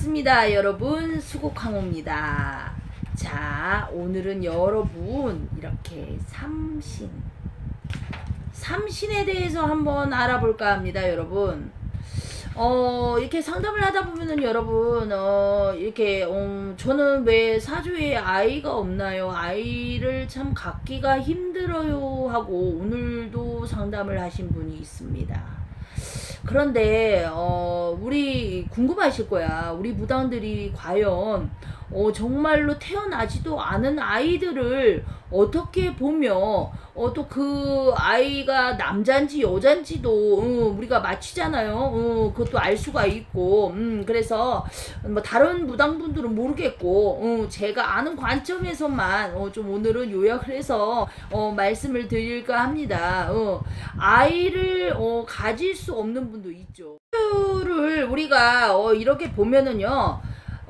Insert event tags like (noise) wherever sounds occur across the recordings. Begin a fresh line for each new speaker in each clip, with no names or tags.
반갑습니다 여러분. 수국항호입니다. 자 오늘은 여러분 이렇게 삼신. 삼신에 대해서 한번 알아볼까 합니다 여러분. 어 이렇게 상담을 하다 보면은 여러분 어 이렇게 음 저는 왜 사주에 아이가 없나요? 아이를 참 갖기가 힘들어요 하고 오늘도 상담을 하신 분이 있습니다 그런데 어 우리 궁금하실 거야. 우리 무당들이 과연 어 정말로 태어나지도 않은 아이들을 어떻게 보며 어 또 그 아이가 남잔지 여잔지도 어 우리가 맞히잖아요. 어 그것도 알 수가 있고 음 그래서 뭐 다른 무당분들은 모르겠고 어 제가 아는 관점에서만 어 좀 오늘은 요약을 해서 어 말씀을 드릴까 합니다. 어 아이를 어 가질 수 없는 분도 있죠. 를 우리가 어 이렇게 보면은요.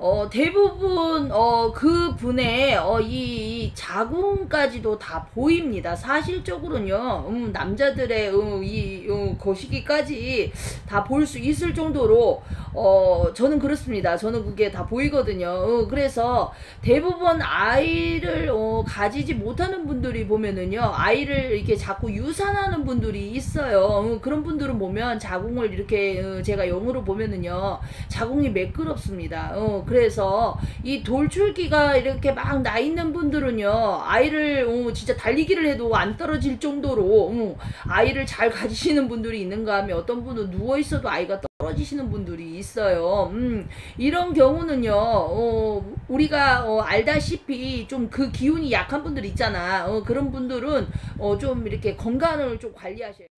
어, 대부분 어, 그 분의 어, 이, 자궁까지도 다 보입니다. 사실적으로는요. 음, 남자들의 음, 이 음, 거시기까지 다 볼 수 있을 정도로 어, 저는 그렇습니다. 저는 그게 다 보이거든요. 어, 그래서 대부분 아이를 어, 가지지 못하는 분들이 보면은요. 아이를 이렇게 자꾸 유산하는 분들이 있어요. 어, 그런 분들은 보면 자궁을 이렇게 어, 제가 영으로 보면은요. 자궁이 매끄럽습니다. 어, 그래서 이 돌출기가 이렇게 막 나 있는 분들은요 아이를 어, 진짜 달리기를 해도 안 떨어질 정도로 어, 아이를 잘 가지시는 분들이 있는가 하면 어떤 분은 누워 있어도 아이가 떨 어지시는 분들이 있어요. 음, 이런 경우는요, 어, 우리가 어, 알다시피 좀 그 기운이 약한 분들 있잖아. 어, 그런 분들은 어, 좀 이렇게 건강을 좀 관리하셔요.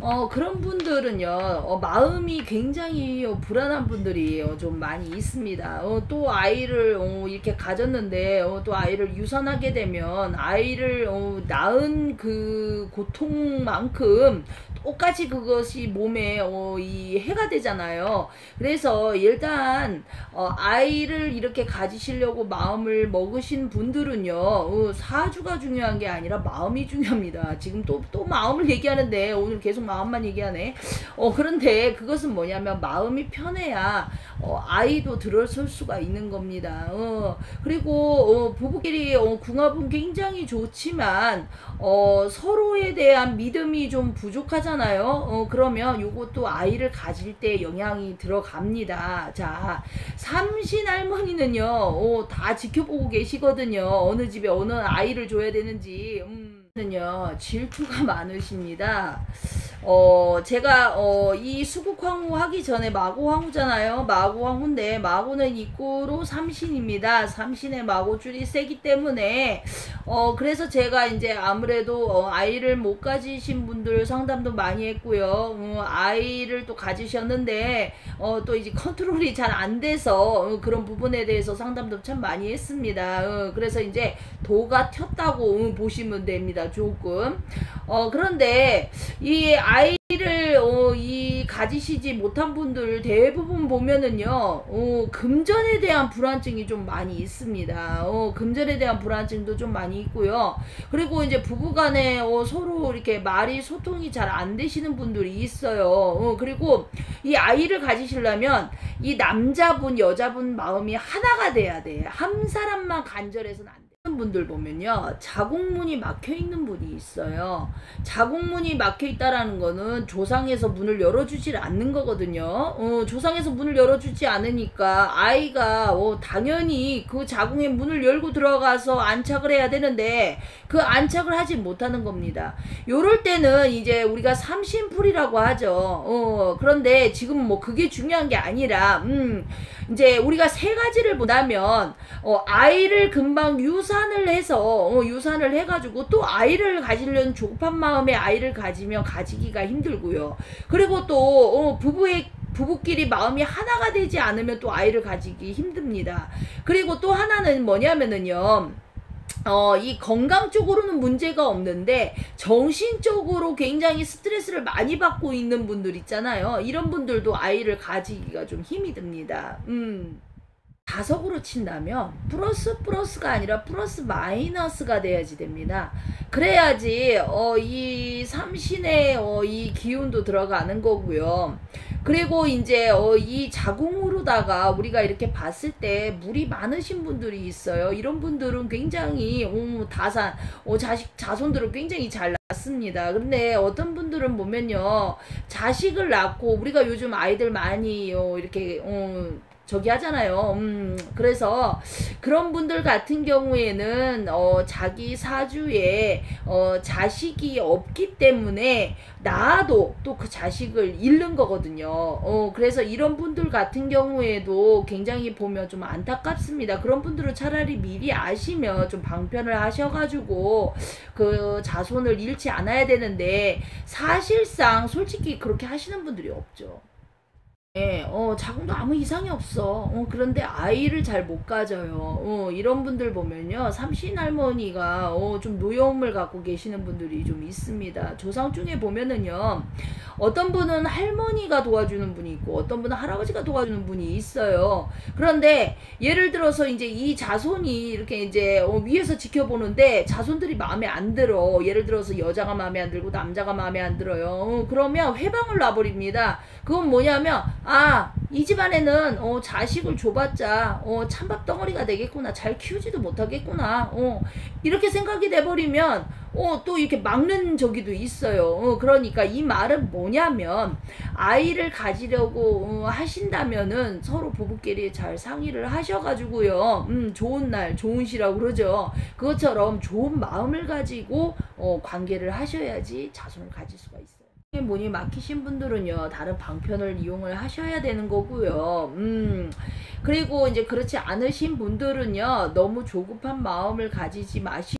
어, 그런 분들은요, 어, 마음이 굉장히 어, 불안한 분들이 어, 좀 많이 있습니다. 어, 또 아이를 어, 이렇게 가졌는데 어, 또 아이를 유산하게 되면 아이를 어, 낳은 그 고통만큼 똑같이 그것이 몸에 어, 이 해가 되잖아요. 그래서 일단 어, 아이를 이렇게 가지시려고 마음을 먹으신 분들은요 어, 사주가 중요한 게 아니라 마음이 중요합니다. 지금 또또 마음을 얘기하는데 오늘 계속 마음만 얘기하네. 어 그런데 그것은 뭐냐면 마음이 편해야 어, 아이도 들어설 수가 있는 겁니다. 어, 그리고 어, 부부끼리 어, 궁합은 굉장히 좋지만 어, 서로에 대한 믿음이 좀 부족하잖아요. 어, 그러면 요것도 아이를 가질 때 영향이 들어갑니다. 자, 삼신 할머니는요, 어, 다 지켜보고 계시거든요. 어느 집에 어느 아이를 줘야 되는지. 음, 는요 질투가 많으십니다. 어, 제가, 어, 이 수국황후 하기 전에 마고황후잖아요. 마고황후인데, 마고는 입구로 삼신입니다. 삼신의 마고줄이 세기 때문에, 어, 그래서 제가 이제 아무래도, 어, 아이를 못 가지신 분들 상담도 많이 했고요. 어, 아이를 또 가지셨는데, 어, 또 이제 컨트롤이 잘 안 돼서, 어, 그런 부분에 대해서 상담도 참 많이 했습니다. 어, 그래서 이제 도가 튀었다고 보시면 됩니다. 조금. 어, 그런데, 어, 이 가지시지 못한 분들 대부분 보면은요 어, 금전에 대한 불안증이 좀 많이 있습니다. 어, 금전에 대한 불안증도 좀 많이 있고요. 그리고 이제 부부간에 어, 서로 이렇게 말이 소통이 잘 안 되시는 분들이 있어요. 어, 그리고 이 아이를 가지시려면 이 남자분 여자분 마음이 하나가 돼야 돼. 한 사람만 간절해서는 안 돼. 분들 보면요 자궁문이 막혀 있는 분이 있어요. 자궁문이 막혀 있다라는 거는 조상에서 문을 열어주질 않는 거거든요. 어, 조상에서 문을 열어주지 않으니까 아이가 어, 당연히 그 자궁의 문을 열고 들어가서 안착을 해야 되는데 그 안착을 하지 못하는 겁니다. 요럴 때는 이제 우리가 삼신풀이라고 하죠. 어, 그런데 지금 뭐 그게 중요한 게 아니라 음, 이제 우리가 세 가지를 보다면 어, 아이를 금방 유 산을 해서 어, 유산을 해가지고 또 아이를 가지려는 조급한 마음에 아이를 가지면 가지기가 힘들고요. 그리고 또 어, 부부의 부부끼리 마음이 하나가 되지 않으면 또 아이를 가지기 힘듭니다. 그리고 또 하나는 뭐냐면은요. 어, 이 건강 쪽으로는 문제가 없는데 정신적으로 굉장히 스트레스를 많이 받고 있는 분들 있잖아요. 이런 분들도 아이를 가지기가 좀 힘이 듭니다. 음. 자석으로 친다면 플러스 플러스가 아니라 플러스 마이너스가 돼야지 됩니다. 그래야지 어, 이 삼신의 어, 이 기운도 들어가는 거고요. 그리고 이제 어, 이 자궁으로다가 우리가 이렇게 봤을 때 물이 많으신 분들이 있어요. 이런 분들은 굉장히 어, 다산, 어, 자식 자손들은 굉장히 잘 낳습니다. 근데 어떤 분들은 보면요 자식을 낳고 우리가 요즘 아이들 많이 어, 이렇게 어, 저기 하잖아요. 음, 그래서 그런 분들 같은 경우에는 어, 자기 사주에 어, 자식이 없기 때문에 나도 또 그 자식을 잃는 거거든요. 어, 그래서 이런 분들 같은 경우에도 굉장히 보면 좀 안타깝습니다. 그런 분들은 차라리 미리 아시면 좀 방편을 하셔가지고 그 자손을 잃지 않아야 되는데 사실상 솔직히 그렇게 하시는 분들이 없죠. 예, 어, 자궁도 아무 이상이 없어. 어, 그런데 아이를 잘 못 가져요. 어, 이런 분들 보면요. 삼신 할머니가 어, 좀 노여움을 갖고 계시는 분들이 좀 있습니다. 조상 중에 보면은요. 어떤 분은 할머니가 도와주는 분이 있고 어떤 분은 할아버지가 도와주는 분이 있어요. 그런데 예를 들어서 이제 이 자손이 이렇게 이제 어, 위에서 지켜보는데 자손들이 마음에 안 들어. 예를 들어서 여자가 마음에 안 들고 남자가 마음에 안 들어요. 어, 그러면 회방을 놔버립니다. 그건 뭐냐면 아, 이 집안에는 어, 자식을 줘봤자 어, 찬밥 덩어리가 되겠구나. 잘 키우지도 못하겠구나. 어, 이렇게 생각이 돼버리면 어, 또 이렇게 막는 저기도 있어요. 어, 그러니까 이 말은 뭐냐면 아이를 가지려고 어, 하신다면은 서로 부부끼리 잘 상의를 하셔가지고요. 음, 좋은 날, 좋은 시라고 그러죠. 그것처럼 좋은 마음을 가지고 어, 관계를 하셔야지 자손을 가질 수가 있어요. 문이 막히신 분들은요 다른 방편을 이용을 하셔야 되는 거고요. 음. 그리고 이제 그렇지 않으신 분들은요 너무 조급한 마음을 가지지 마시고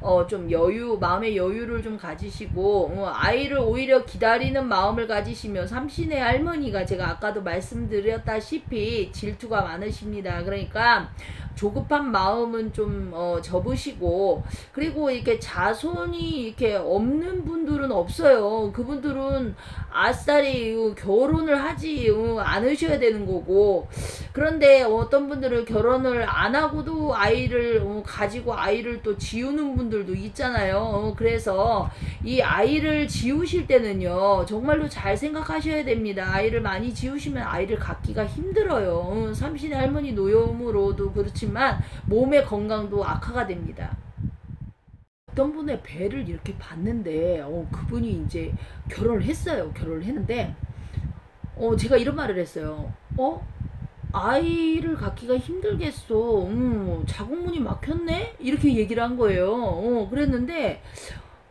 어 좀 여유 마음의 여유를 좀 가지시고 어, 아이를 오히려 기다리는 마음을 가지시면 삼신의 할머니가 제가 아까도 말씀드렸다시피 질투가 많으십니다 그러니까 조급한 마음은 좀 어, 접으시고 그리고 이렇게 자손이 이렇게 없는 분들은 없어요. 그분들은 아싸리 어, 결혼을 하지 어, 않으셔야 되는 거고 그런데 어떤 분들은 결혼을 안 하고도 아이를 어, 가지고 아이를 또 지우는 분들도 있잖아요. 어, 그래서 이 아이를 지우실 때는요 정말로 잘 생각하셔야 됩니다. 아이를 많이 지우시면 아이를 갖기가 힘들어요. 어, 삼신의 할머니 그렇지 그렇지만 몸의 건강도 악화가 됩니다. 어떤 분의 배를 이렇게 봤는데 어, 그분이 이제 결혼을 했어요. 결혼을 했는데 어, 제가 이런 말을 했어요. 어? 아이를 갖기가 힘들겠어. 음, 자궁문이 막혔네? 이렇게 얘기를 한 거예요. 어, 그랬는데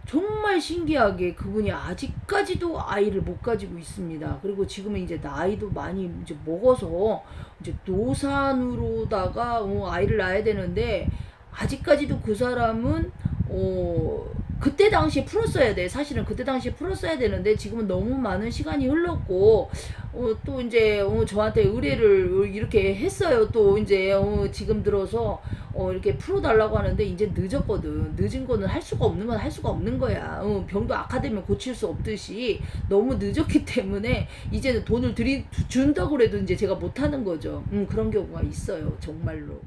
정말 신기하게 그분이 아직까지도 아이를 못 가지고 있습니다. 그리고 지금은 이제 나이도 많이 이제 먹어서 이제 노산으로다가 어, 아이를 낳아야 되는데 아직까지도 그 사람은 어 그때 당시에 풀었어야 돼. 사실은 그때 당시에 풀었어야 되는데 지금은 너무 많은 시간이 흘렀고 어, 또 이제 어, 저한테 의뢰를 이렇게 했어요. 또 이제 어, 지금 들어서 어, 이렇게 풀어달라고 하는데 이제 늦었거든. 늦은 거는 할 수가 없는 건 할 수가 없는 거야. 어, 병도 악화되면 고칠 수 없듯이 너무 늦었기 (laughs) 때문에 이제는 돈을 들이 준다고 해도 이제 제가 못하는 거죠. 음, 그런 경우가 있어요. 정말로.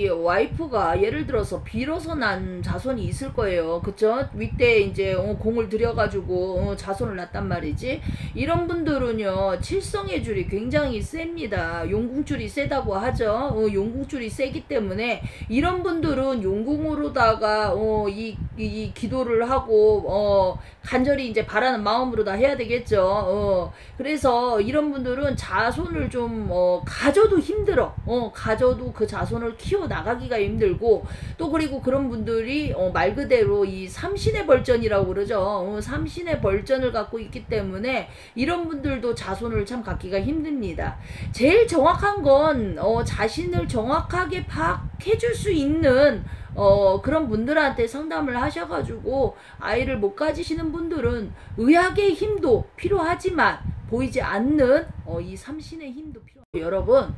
음. 와이프가 예를 들어서 빌어서 난 자손이 있을 거예요. 그쵸? 윗대 이제 어, 공을 들여가지고 어, 자손을 낳단 말이지. 이런 분들은요, 칠성의 줄이 굉장히 셉니다. 용궁줄이 세다고 하죠. 어, 용궁줄이 세기 때문에 이런 분들은 용궁으로다가 어, 이, 이 기도를 하고 어, 간절히 이제 바라는 마음으로 다 해야 되겠죠. 어, 그래서 이런 분들은 자손을 좀 어, 가져도 힘들어. 어, 가져도 그 자손을 키워 나가기가 힘들고 또 그리고 그런 분들이 어, 말 그대로 이 삼신의 벌전이라고 그러죠. 어, 삼신의 벌전을 갖고 있기 때문에 이런 분들도 자손을 참 갖기가 힘듭니다. 제일 정확한 건 어, 자신을 정확하게 파악해 줄 수 있는 어, 그런 분들한테 상담을 하셔가지고 아이를 못 가지시는 분들은 의학의 힘도 필요하지만 보이지 않는 어, 이 삼신의 힘도 필요해요. 여러분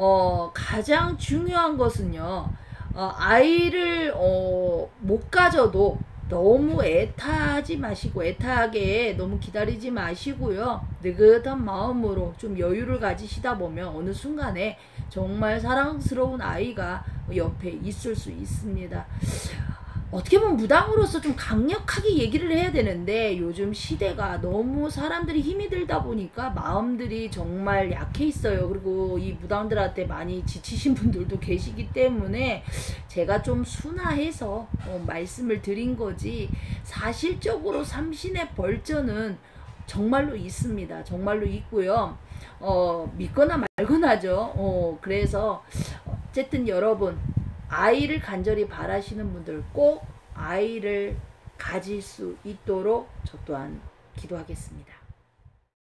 어, 가장 중요한 것은요. 어, 아이를 어, 못 가져도 너무 애타하지 마시고 애타하게 너무 기다리지 마시고요. 느긋한 마음으로 좀 여유를 가지시다 보면 어느 순간에 정말 사랑스러운 아이가 옆에 있을 수 있습니다. 어떻게 보면 무당으로서 좀 강력하게 얘기를 해야 되는데 요즘 시대가 너무 사람들이 힘이 들다 보니까 마음들이 정말 약해 있어요. 그리고 이 무당들한테 많이 지치신 분들도 계시기 때문에 제가 좀 순화해서 어, 말씀을 드린 거지 사실적으로 삼신의 벌전은 정말로 있습니다. 정말로 있고요. 어, 믿거나 말거나죠. 어, 그래서 어쨌든 여러분 아이를 간절히 바라시는 분들 꼭 아이를 가질 수 있도록 저 또한 기도하겠습니다.